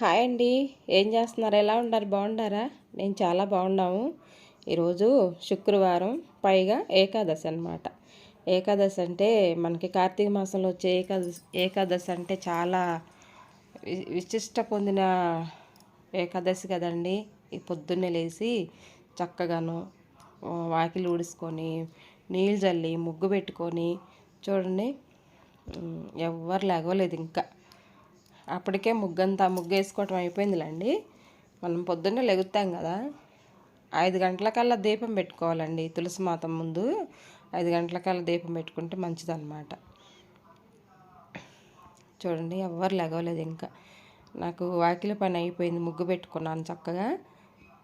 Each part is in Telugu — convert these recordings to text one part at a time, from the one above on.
హాయ్ అండి. ఏం చేస్తున్నారు? ఎలా ఉన్నారు? బాగుండారా? నేను చాలా బాగున్నాము. ఈరోజు శుక్రవారం పైగా ఏకాదశి అనమాట ఏకాదశి అంటే మనకి కార్తీక మాసంలో వచ్చే ఏకాదశి ఏకాదశి అంటే చాలా విశిష్ట పొందిన ఏకాదశి కదండి. ఈ పొద్దున్నే లేచి చక్కగాను వాకిలు ఊడుసుకొని నీళ్ళు చల్లి ముగ్గు పెట్టుకొని చూడండి ఎవ్వరు లేగలేదు ఇంకా. అప్పటికే ముగ్గంతా ముగ్గు వేసుకోవటం అయిపోయిందిలేండి. మనం పొద్దున్నే లెగుతాం కదా. ఐదు గంటలకల్లా దీపం పెట్టుకోవాలండి తులసి మాత ముందు. ఐదు గంటలకల్లా దీపం పెట్టుకుంటే మంచిదన్నమాట. చూడండి ఎవ్వరు లెగవలేదు ఇంకా. నాకు వాకిలి పని అయిపోయింది ముగ్గు పెట్టుకున్నాను చక్కగా.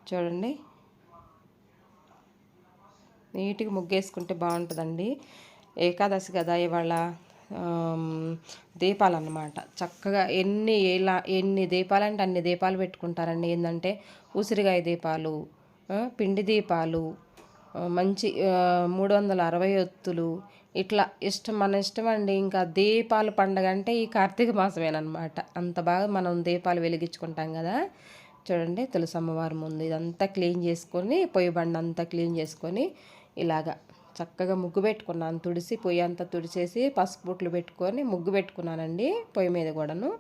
చూడండి. నీట్గా ముగ్గేసుకుంటే బాగుంటుందండి. ఏకాదశి కదా ఇవాళ. దీపాలు అన్నమాట చక్కగా ఎన్ని ఎలా ఎన్ని దీపాలు అంటే అన్ని దీపాలు పెట్టుకుంటారండి. ఏంటంటే ఉసిరికాయ దీపాలు పిండి దీపాలు మంచి మూడు వందల అరవై ఒత్తులు ఇట్లా ఇష్టం మన ఇష్టం అండి ఇంకా దీపాలు పండగ అంటే ఈ కార్తీక మాసమేనమాట అంత బాగా మనం దీపాలు వెలిగించుకుంటాం కదా. చూడండి తులసమ్మవారి ముందు ఇదంతా క్లీన్ చేసుకొని పొయ్యి బండ అంతా క్లీన్ చేసుకొని ఇలాగా చక్కగా ముగ్గు పెట్టుకున్నాను. తుడిసి పొయ్యి అంతా తుడిచేసి పసుపు బుట్లు పెట్టుకొని ముగ్గు పెట్టుకున్నానండి పొయ్యి మీద కూడాను.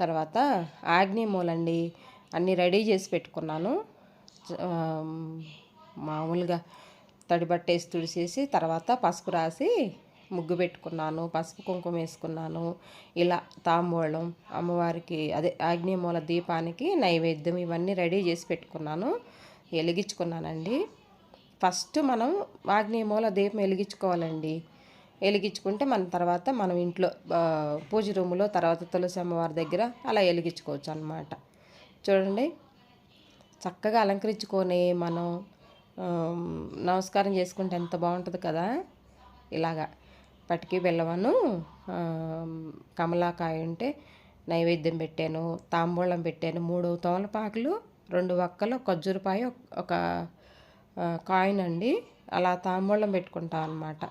తర్వాత ఆగ్నేయమూలండి అన్నీ రెడీ చేసి పెట్టుకున్నాను. మామూలుగా తడి బట్టేసి తుడిచేసి తర్వాత పసుపు రాసి ముగ్గు పెట్టుకున్నాను. పసుపు కుంకుమ వేసుకున్నాను. ఇలా తాంబూలం అమ్మవారికి అదే ఆగ్నేయమూల దీపానికి నైవేద్యం ఇవన్నీ రెడీ చేసి పెట్టుకున్నాను. వెలిగించుకున్నానండి. ఫస్ట్ మనం ఆగ్నేయమూల దీపం వెలిగించుకోవాలండి. వెలిగించుకుంటే మన తర్వాత మనం ఇంట్లో పూజ రూములో తర్వాత తులసి అమ్మవారి దగ్గర అలా వెలిగించుకోవచ్చు అనమాట చూడండి. చక్కగా అలంకరించుకొని మనం నమస్కారం చేసుకుంటే ఎంత బాగుంటుంది కదా. ఇలాగా పటికి బెల్లవను కమలాకాయ ఉంటే నైవేద్యం పెట్టాను తాంబూలం పెట్టాను మూడు తోలపాకులు రెండు ఒక్కలు ఖర్జూరపాయ ఒక కాయిన్ అండి. అలా తాంబూలం పెట్టుకుంటాం అనమాట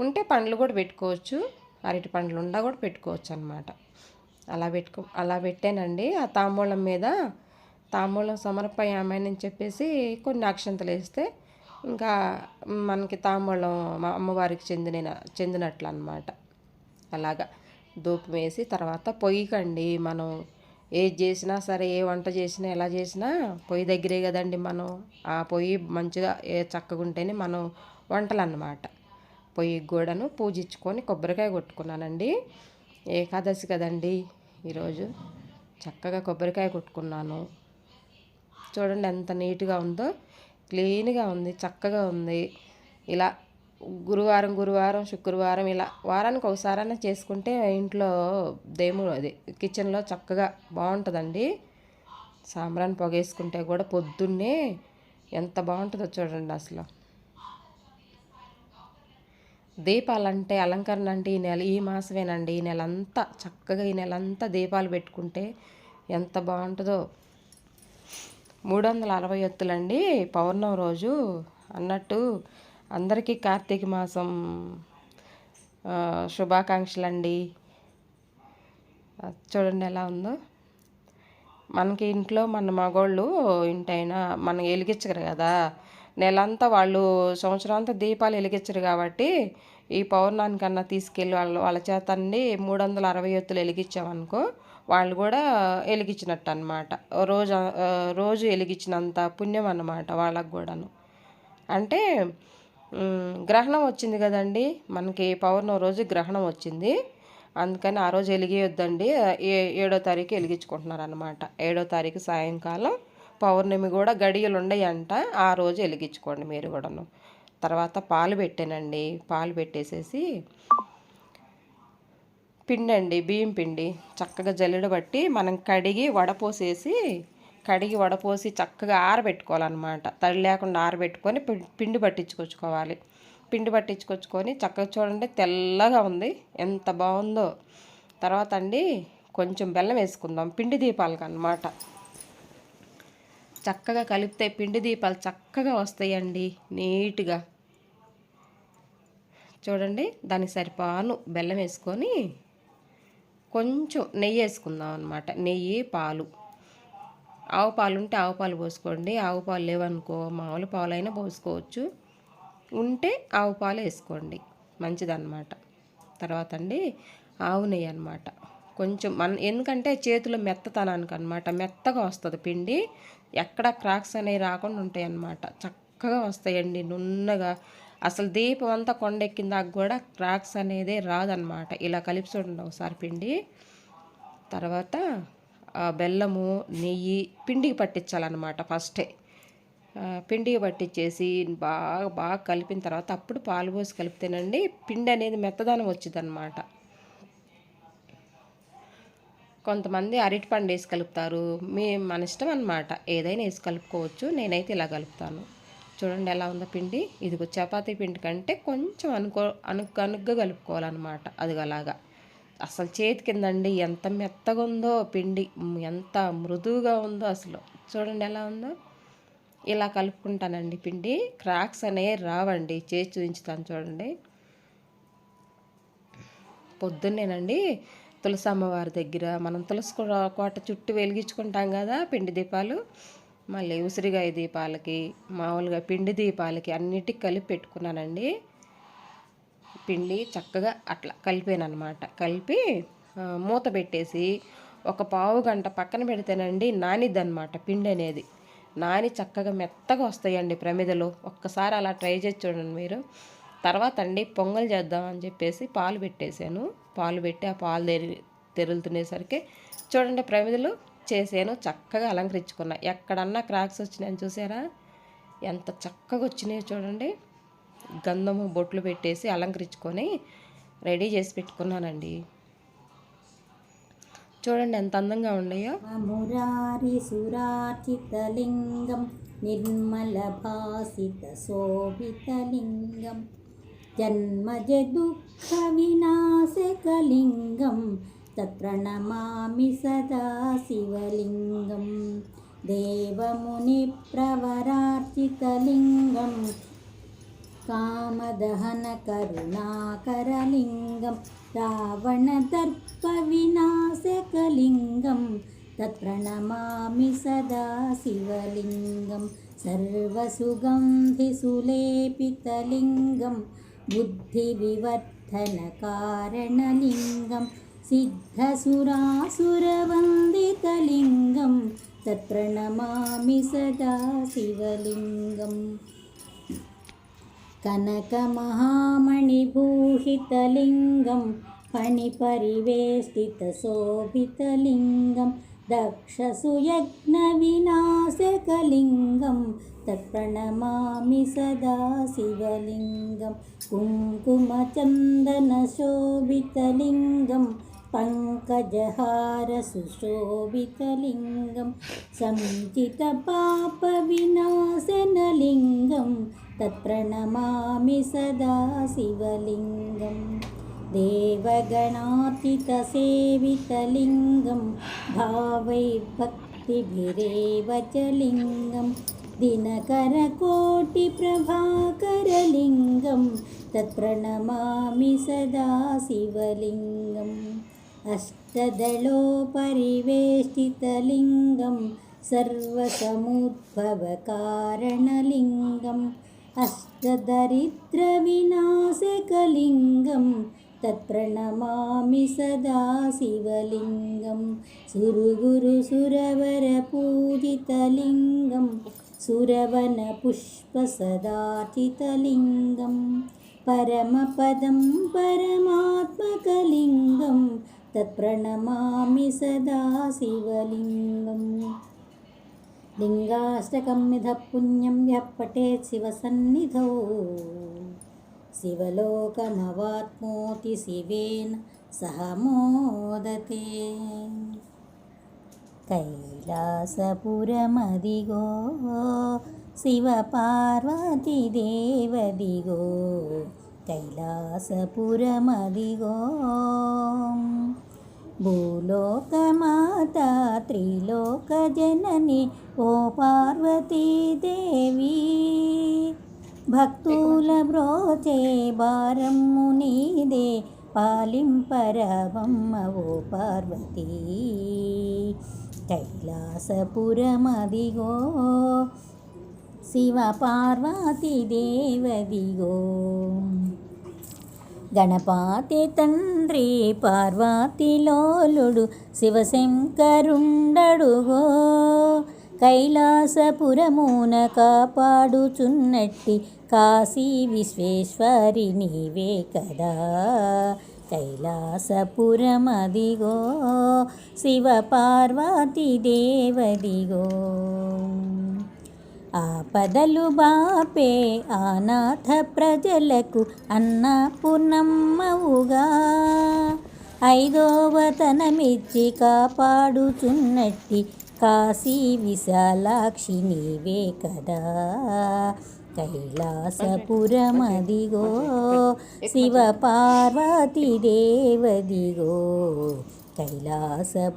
ఉంటే పండ్లు కూడా పెట్టుకోవచ్చు. అరటి పండ్లు ఉండా కూడా పెట్టుకోవచ్చు అనమాట అలా పెట్టుకో అలా పెట్టానండి. ఆ తాంబూలం మీద తాంబూలం సమర్పయామని చెప్పేసి కొన్ని అక్షంతలు వేస్తే ఇంకా మనకి తాంబూలం మా అమ్మవారికి చెందిన చెందినట్లు అనమాట అలాగా. ధూపం వేసి తర్వాత పొయ్యికండి మనం ఏది చేసినా సరే ఏ వంట చేసినా ఎలా చేసినా పొయ్యి దగ్గరే కదండి మనం. ఆ పొయ్యి మంచిగా ఏ చక్కగా ఉంటేనే మనం వంటలు అన్నమాట పొయ్యి కూడాను పూజించుకొని కొబ్బరికాయ కొట్టుకున్నానండి. ఏకాదశి కదండి ఈరోజు. చక్కగా కొబ్బరికాయ కొట్టుకున్నాను. చూడండి ఎంత నీట్గా ఉందో. క్లీన్గా ఉంది చక్కగా ఉంది. ఇలా గురువారం గురువారం శుక్రవారం ఇలా వారానికి ఒకసారైనా చేసుకుంటే ఇంట్లో దేము అది కిచెన్లో చక్కగా బాగుంటుందండి. సాంబ్రాన్ని పొగేసుకుంటే కూడా పొద్దున్నే ఎంత బాగుంటుందో చూడండి అసలు. దీపాలంటే అలంకరణ అంటే ఈ నెల ఈ మాసమేనండి. ఈ నెల అంతా చక్కగా ఈ నెల అంతా దీపాలు పెట్టుకుంటే ఎంత బాగుంటుందో. మూడు వందల అరవై ఎత్తులండి పౌర్ణమి రోజు అన్నట్టు అందరికీ కార్తీక మాసం శుభాకాంక్షలు అండి చూడండి ఎలా ఉందో. మనకి ఇంట్లో మన మగోళ్ళు ఇంటైనా మనం వెలిగించరు కదా. నెలంతా వాళ్ళు సంవత్సరం అంతా దీపాలు వెలిగించరు కాబట్టి ఈ పౌర్ణానికన్నా తీసుకెళ్ళి వాళ్ళు వాళ్ళ చేత అండి మూడు వందల అరవై ఎత్తులు వెలిగించామనుకో వాళ్ళు కూడా వెలిగించినట్టు అనమాట రోజు రోజు వెలిగించినంత పుణ్యం అన్నమాట వాళ్ళకు కూడాను. అంటే గ్రహణం వచ్చింది కదండి. మనకి పౌర్ణమి రోజు గ్రహణం వచ్చింది. అందుకని ఆ రోజు వెలిగేయొద్దండి. ఏ ఏడో తారీఖు వెలిగించుకుంటున్నారు అనమాట ఏడో తారీఖు సాయంకాలం పౌర్ణమి కూడా గడియలు ఉన్నాయంట ఆ రోజు వెలిగించుకోండి మీరు కూడాను. తర్వాత పాలు పెట్టానండి. పాలు పెట్టేసేసి పిండి అండి బియ్యం పిండి. చక్కగా జల్లెడ బట్టి మనం కడిగి వడపోసేసి కడిగి వడపోసి చక్కగా ఆరబెట్టుకోవాలన్నమాట. తడి లేకుండా ఆరబెట్టుకొని పిండి పట్టించుకొచ్చుకోవాలి. పిండి పట్టించుకొచ్చుకొని చక్కగా చూడండి తెల్లగా ఉంది. ఎంత బాగుందో. తర్వాత అండి కొంచెం బెల్లం వేసుకుందాం. పిండి దీపాలకు అనమాట చక్కగా కలిపితే పిండి దీపాలు చక్కగా వస్తాయండి. నీట్గా. చూడండి దానికి సరిపాను బెల్లం వేసుకొని కొంచెం నెయ్యి వేసుకుందాం అనమాట నెయ్యి పాలు. ఆవు పాలు ఉంటే ఆవు పాలు పోసుకోండి. ఆవు పాలు లేవనుకో మామూలు పాలైనా పోసుకోవచ్చు. ఉంటే ఆవు పాలు వేసుకోండి. మంచిదన్నమాట. తర్వాత అండి ఆవు నెయ్యి అనమాట కొంచెం మన ఎందుకంటే చేతిలో మెత్తతనానికి అనమాట మెత్తగా వస్తుంది పిండి. ఎక్కడ క్రాక్స్ అనేవి రాకుండా ఉంటాయి అన్నమాట. చక్కగా వస్తాయండి నున్నగా. అసలు దీపం అంతా కొండెక్కిన దాకా కూడా క్రాక్స్ అనేది రాదనమాట ఇలా కలిపి చూడండి ఒకసారి పిండి. తర్వాత బెల్లము నెయ్యి పిండికి పట్టించాలన్నమాట ఫస్టే. పిండికి పట్టించేసి బాగా బాగా కలిపిన తర్వాత అప్పుడు పాలు పోసి కలిపితేనండి పిండి అనేది మెత్తదనం వచ్చిందనమాట కొంతమంది అరటిపండు వేసి కలుపుతారు. మీ మన ఇష్టం అనమాట ఏదైనా వేసి కలుపుకోవచ్చు. నేనైతే ఇలా కలుపుతాను. చూడండి ఎలా ఉందో పిండి. ఇదిగో చపాతీ పిండి కంటే కొంచెం అనుకో అనుగ్గా కలుపుకోవాలన్నమాట. అది అలాగా. అసలు చేతి కిందండి ఎంత మెత్తగా ఉందో పిండి ఎంత మృదువుగా ఉందో అసలు. చూడండి ఎలా ఉందో. ఇలా కలుపుకుంటానండి పిండి. క్రాక్స్ అనేవి రావండి. చేసి చూపించుతాను చూడండి. పొద్దున్నేనండి తులసి అమ్మవారి దగ్గర మనం తులసి కోట చుట్టూ వెలిగించుకుంటాం కదా పిండి దీపాలు. మళ్ళీ ఉసిరిగాయ దీపాలకి మామూలుగా పిండి దీపాలకి అన్నిటికి కలిపి పెట్టుకున్నానండి. పిండి చక్కగా అట్లా కలిపానమాట కలిపి మూత పెట్టేసి ఒక పావు గంట పక్కన పెడితేనండి నానిద్ది అనమాట పిండి అనేది. నాని చక్కగా మెత్తగా వస్తాయండి ప్రమిదలు. ఒక్కసారి అలా ట్రై చేసి చూడండి మీరు. తర్వాత అండి పొంగల్ చేద్దాం అని చెప్పేసి పాలు పెట్టేశాను. పాలు పెట్టి ఆ పాలు తెరి తెరులుతునేసరికి చూడండి ప్రమిదలు చేసాను చక్కగా అలంకరించుకున్నా. ఎక్కడన్నా క్రాక్స్ వచ్చినాయని చూసారా? ఎంత చక్కగా వచ్చినాయో చూడండి. గంధము బొట్లు పెట్టేసి అలంకరించుకొని రెడీ చేసి పెట్టుకున్నానండి. చూడండి ఎంత అందంగా ఉన్నాయో. మురారి సురాచితలింగం నిర్మల భాసిత శోభితలింగం జన్మజ దుఃఖ వినాశకలింగం తత్ప్రణమామి సదా శివలింగం దేవముని ప్రవరార్చితలింగం कामदहनकरुणाकरलिङ्गं रावणदर्पविनाशकलिङ्गं तत्प्रणमामि सदा शिवलिङ्गं सर्वसुगन्धिसुलेपितलिङ्गं बुद्धिविवर्धनकारणलिङ्गं सिद्धसुरासुरवन्दितलिङ्गं तत्प्रणमामि सदा शिवलिङ्गम् कनकमहामणिभूषितलिङ्गं फणिपरिवेष्टितशोभितलिङ्गं दक्षसुयज्ञविनाशकलिङ्गं तत्प्रणमामि सदा शिवलिङ्गं कुङ्कुमचन्दनशोभितलिङ्गं पङ्कजहारसुशोभितलिङ्गं सञ्चितपापविनाशनलिङ्गं तत्प्रणमामि सदा शिवलिङ्गं देवगणार्चितसेवितलिङ्गं भावैर्भक्तिभिरेव च लिङ्गं दिनकरकोटिप्रभाकरलिङ्गं तत्प्रणमामि सदा शिवलिङ्गम् अष्टदलोपरिवेष्टितलिङ्गं सर्वसमुद्भवकारणलिङ्गम् अष्टदरिद्रविनाशकलिङ्गं तत्प्रणमामि सदा शिवलिङ्गं। सुरगुरुसुरवरपूजितलिङ्गं सुरवनपुष्पसदाचितलिङ्गं परमपदं परमात्मकलिङ्गं तत्प्रणमामि सदा शिवलिङ्गम् लिङ्गाष्टकमिध पुण्यं यः पठेत् शिवसन्निधौ शिवलोकमवात्मोति शिवेन सह मोदते कैलासपुरमदिगो शिवपार्वतीदेवदिगो कैलासपुरमदिगो భూలోకమాత త్రిలోక జనని ఓ పార్వతీదేవి భక్తుల బ్రోచే భారమ్ము నీదే పాలింపరవమ్మ ఓ పార్వతీ. కైలాసపురమదిగో శివ పార్వతి దేవదిగో. గణపాతి తండ్రి పార్వతిలోలుడు శివశంకరుండడుగో కైలాసపురమున కాపాడుచున్నట్టి కాశీ విశ్వేశ్వరి నీవే కదా. కైలాసపురమదిగో శివ పార్వతి దేవదిగో. ఆపదలు బాపే అనాథ ప్రజలకు అన్న పునమ్మవుగా ఐదోవతనమిచ్చి కాపాడుచున్నట్టి కాశీ విశాలాక్షి నీవే కదా. కైలాసపురమదిగో శివ పార్వతి దేవదిగో కైలాసపురమదిగో.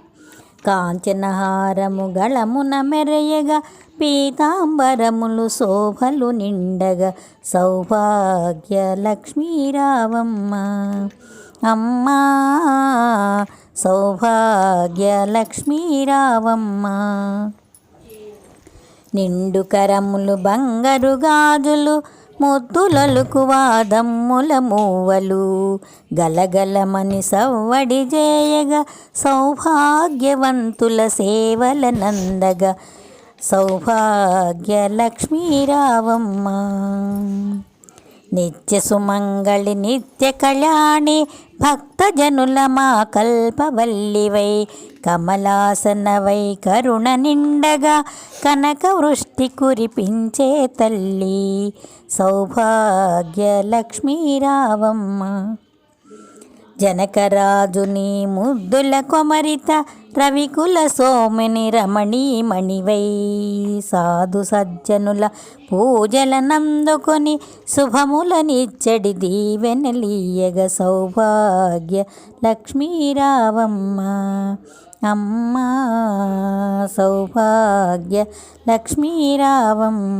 కాంచనహారము గళమున మెరయగా పీతాంబరములు శోభలు నిండగా సౌభాగ్య లక్ష్మీరావమ్మ అమ్మా సౌభాగ్య లక్ష్మీరావమ్మ నిండు కరములు బంగారు గాజులు ముద్దులలుకు వాదమ్ముల మూవలు. గలగలమని సవ్వడి చేయగా సౌభాగ్యవంతుల సేవల నందగా. సౌభాగ్య లక్ష్మీరావమ్మ నిత్య సుమంగళి నిత్య కళ్యాణి భక్తజనుల మా కల్పవల్లివై కమలాసనవై కరుణ నిండగా కనక వృష్టి కురిపించే తల్లి సౌభాగ్య లక్ష్మీరావమ్మ జనకరాజుని ముద్దుల కొమరిత రవికుల సోమిని రమణీ మణివై. సాధు సజ్జనుల పూజల నందుకొని శుభములనిచ్చడి దీవెనలీయగ సౌభాగ్య లక్ష్మీరావమ్మ అమ్మ సౌభాగ్య లక్ష్మీరావమ్మ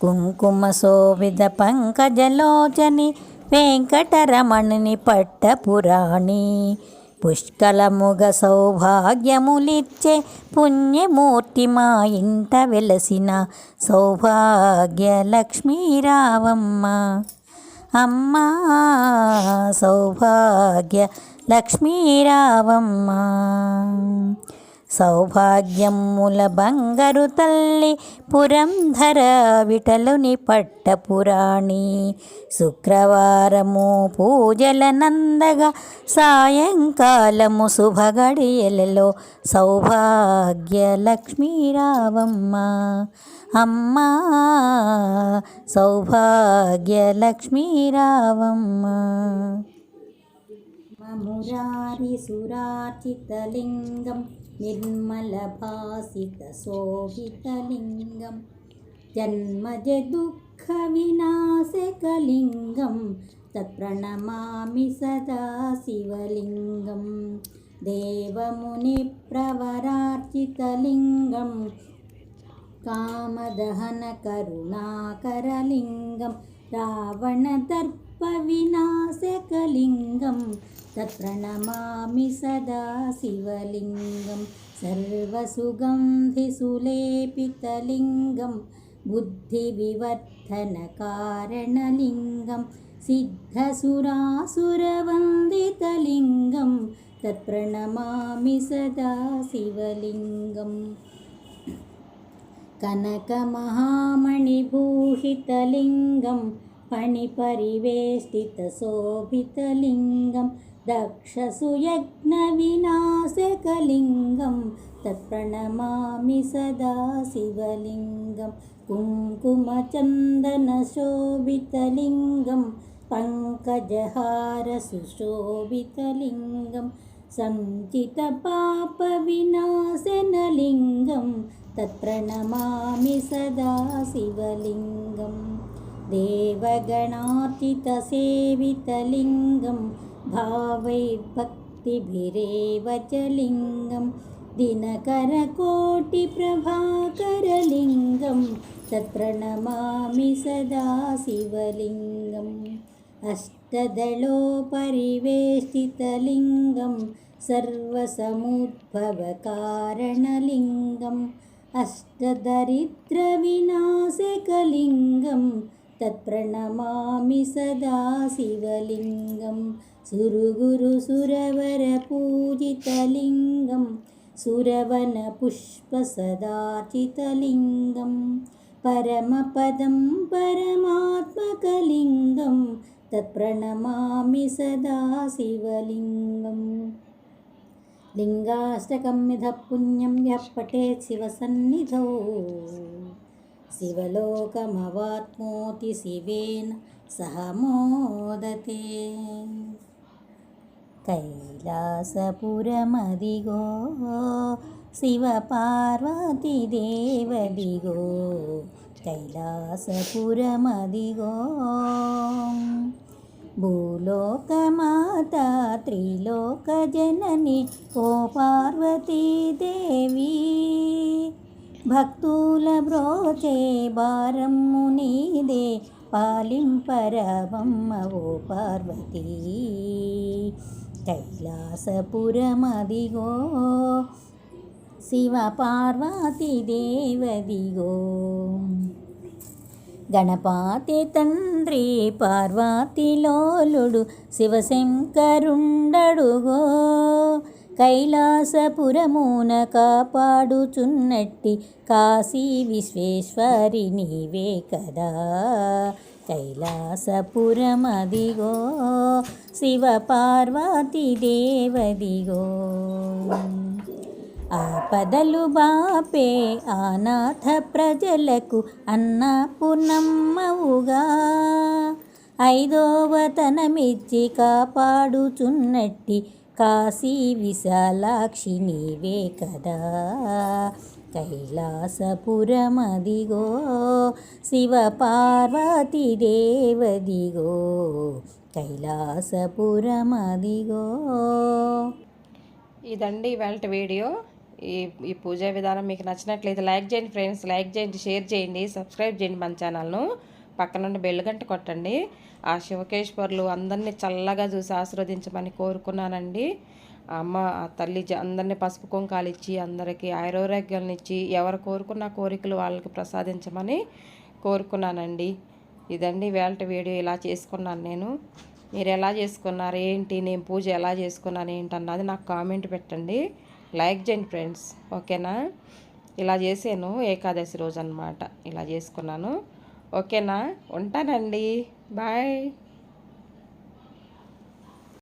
కుంకుమ శోభిత పంకజలోచని వెంకటరమణుని పట్టపురాణి పుష్కలముగ సౌభాగ్యములిచ్చే పుణ్యమూర్తి మా ఇంట వెలసిన సౌభాగ్యలక్ష్మీరావమ్మ. అమ్మా సౌభాగ్య లక్ష్మీరావమ్మ సౌభాగ్యముల బంగరు తల్లి పురంధర విటలుని పట్టపురాణి. శుక్రవారము పూజల నందగా సాయంకాలము శుభగడియలలో సౌభాగ్య లక్ష్మీరావమ్మ అమ్మా సౌభాగ్య లక్ష్మీరావమ్మ మురారి సురాచితలింగం निर्मलभासितशोभितलिङ्गं जन्म यदुःखविनाशकलिङ्गं तत्प्रणमामि सदा शिवलिङ्गं देवमुनिप्रवरार्चितलिङ्गं कामदहनकरुणाकरलिङ्गं रावणदर्प विनाशकलिङ्गं तत्र नमामि सदा शिवलिङ्गं सर्वसुगन्धिसुलेपितलिङ्गं बुद्धिविवर्धनकारणलिङ्गं सिद्धसुरासुरवन्दितलिङ्गं तत्र नमामि सदा शिवलिङ्गम्। कनकमहामणिभूषितलिङ्गं फणिपरिवेष्टितशोभितलिङ्गं दक्षसुयज्ञविनाशकलिङ्गं तत्प्रणमामि सदा शिवलिङ्गं कुङ्कुमचन्दनशोभितलिङ्गं पङ्कजहारसुशोभितलिङ्गं सञ्चितपापविनाशनलिङ्गं तत्प्रणमामि सदा शिवलिङ्गम्। देवगणार्चितसेवितलिङ्गं भावैर्भक्तिभिरेव च लिङ्गं दिनकरकोटिप्रभाकरलिङ्गं तत्प्रणमामि सदा शिवलिङ्गम् अष्टदलोपरिवेष्टितलिङ्गं सर्वसमुद्भवकारणलिङ्गम् अष्टदरिद्रविनाशकलिङ्गं तत्प्रणमामि सदा शिवलिङ्गं। सुरगुरुसुरवरपूजितलिङ्गं सुरवनपुष्पसदाचितलिङ्गं परमपदं परमात्मकलिङ्गं। तत्प्रणमामि सदा शिवलिङ्गम् लिङ्गाष्टकं यतः पुण्यं यः पठेत् शिवसन्निधौ శివలోకమవాత్మోతి శివేన సహ మోదతే కైలాసపురమదిగో శివపార్వతీదేవదిగో కైలాసపురమదిగో. భూలోకమాత త్రిలోకజనని ఓ పార్వతీదేవీ భక్తుల బ్రోచే భారమ్ము నీదే పాలింపరవమ్మ ఓ పార్వతీ కైలాసపురమదిగో శివ పార్వతీ దేవదిగో గణపాతి తండ్రి పార్వతిలోలుడు శివశంకరుండడుగో కైలాసపురమున కాపాడుచున్నట్టి కాశీ విశ్వేశ్వరి నీవే కదా. కైలాసపురమదిగో శివ పార్వతి దేవదిగో. ఆపదలు బాపే అనాథ ప్రజలకు అన్నపూర్ణమ్మవుగా. ఐదోవతనమిచ్చి కాపాడుచున్నట్టి కాశీ విశాలాక్షి నీవే కదా కైలాసపురమదిగో శివ పార్వతి దేవదిగో కైలాసపురమదిగో. ఇదండి ఇవాళ వీడియో. ఈ ఈ పూజా విధానం మీకు నచ్చినట్లయితే లైక్ చేయండి ఫ్రెండ్స్ లైక్ చేయండి షేర్ చేయండి సబ్స్క్రైబ్ చేయండి మన ఛానల్ను. పక్కనుండి బెల్లగంట కొట్టండి. ఆ శివకేశ్వర్లు అందరినీ చల్లగా చూసి ఆశీర్వదించమని కోరుకున్నానండి. అమ్మ తల్లి జ- అందరినీ పసుపు కుంకాలు ఇచ్చి అందరికీ ఆయురారోగ్యాలను ఇచ్చి ఎవరు కోరుకున్న కోరికలు వాళ్ళకి ప్రసాదించమని కోరుకున్నానండి. ఇదండి వేల్ట వీడియో ఇలా చేసుకున్నాను నేను. మీరు ఎలా చేసుకున్నారు? ఏంటి? నేను పూజ ఎలా చేసుకున్నాను? ఏంటి అన్నది నాకు కామెంట్ పెట్టండి. లైక్ చేయండి ఫ్రెండ్స్. ఓకేనా? ఇలా చేసాను ఏకాదశి రోజు అన్నమాట ఇలా చేసుకున్నాను. ఓకేనా? ఉంటానండి. బాయ్.